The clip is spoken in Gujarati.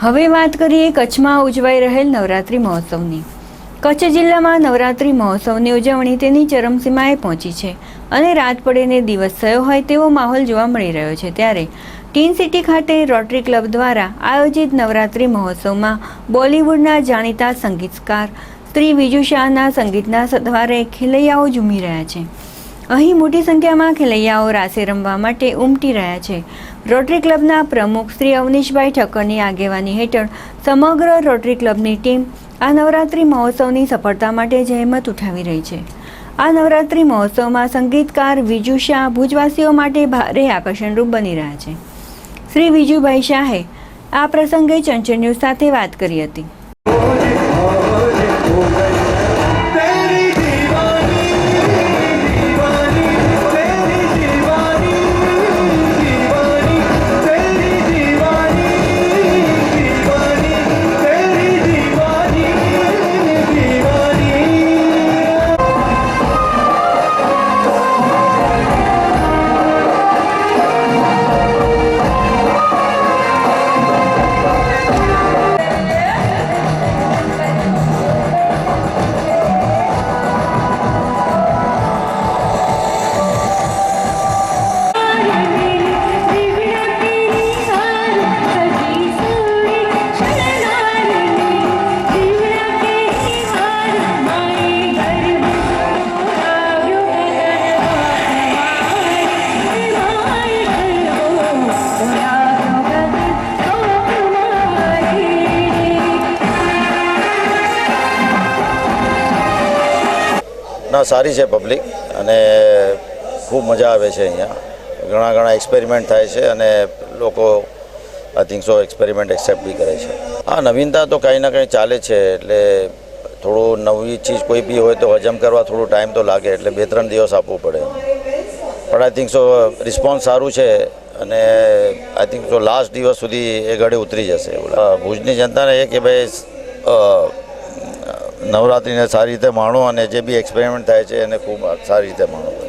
હવે વાત કરીએ કચ્છમાં ઉજવાઈ રહેલ નવરાત્રિ મહોત્સવની. કચ્છ જિલ્લામાં નવરાત્રિ મહોત્સવની ઉજવણી તેની ચરમસીમાએ પહોંચી છે અને રાત પડે ને દિવસ થયો હોય તેવો માહોલ જોવા મળી રહ્યો છે ત્યારે ટીન સિટી ખાતે રોટરી ક્લબ દ્વારા આયોજિત નવરાત્રિ મહોત્સવમાં બોલિવૂડના જાણીતા સંગીતકાર શ્રી વિજુ શાહના સંગીતના સથવારે ખેલૈયાઓ ઝૂમી રહ્યા છે. અહીં મોટી સંખ્યામાં ખેલૈયાઓ રાસે રમવા માટે ઉમટી રહ્યા છે. રોટરી ક્લબના પ્રમુખ શ્રી અવનીશભાઈ ઠક્કરની આગેવાની હેઠળ સમગ્ર રોટરી ક્લબની ટીમ આ નવરાત્રિ મહોત્સવની સફળતા માટે જહેમત ઉઠાવી રહી છે. આ નવરાત્રિ મહોત્સવમાં સંગીતકાર વિજુ શાહ ભુજવાસીઓ માટે ભારે આકર્ષણરૂપ બની રહ્યા છે. શ્રી વિજુભાઈ શાહે આ પ્રસંગે ચંચળ સાથે વાત કરી હતી. ના, સારી છે પબ્લિક અને ખૂબ મજા આવે છે અહીંયા. ઘણા ઘણા એક્સપેરિમેન્ટ થાય છે અને લોકો I think so experiment accept બી કરે છે. હા નવીનતા તો કંઈ ના કંઈ ચાલે છે, એટલે થોડું નવી ચીજ કોઈ બી હોય તો હજમ કરવા થોડું ટાઈમ તો લાગે, એટલે બે ત્રણ દિવસ આપવું પડે. પણ આઈ થિંક સો રિસ્પોન્સ સારું છે અને આઈ થિંક સો લાસ્ટ દિવસ સુધી એ ઘડે ઉતરી જશે. ભુજની જનતાને એ કે ભાઈ નવરાત્રિને સારી રીતે માણો અને જે બી એક્સપેરિમેન્ટ થાય છે એને ખૂબ સારી રીતે માણો.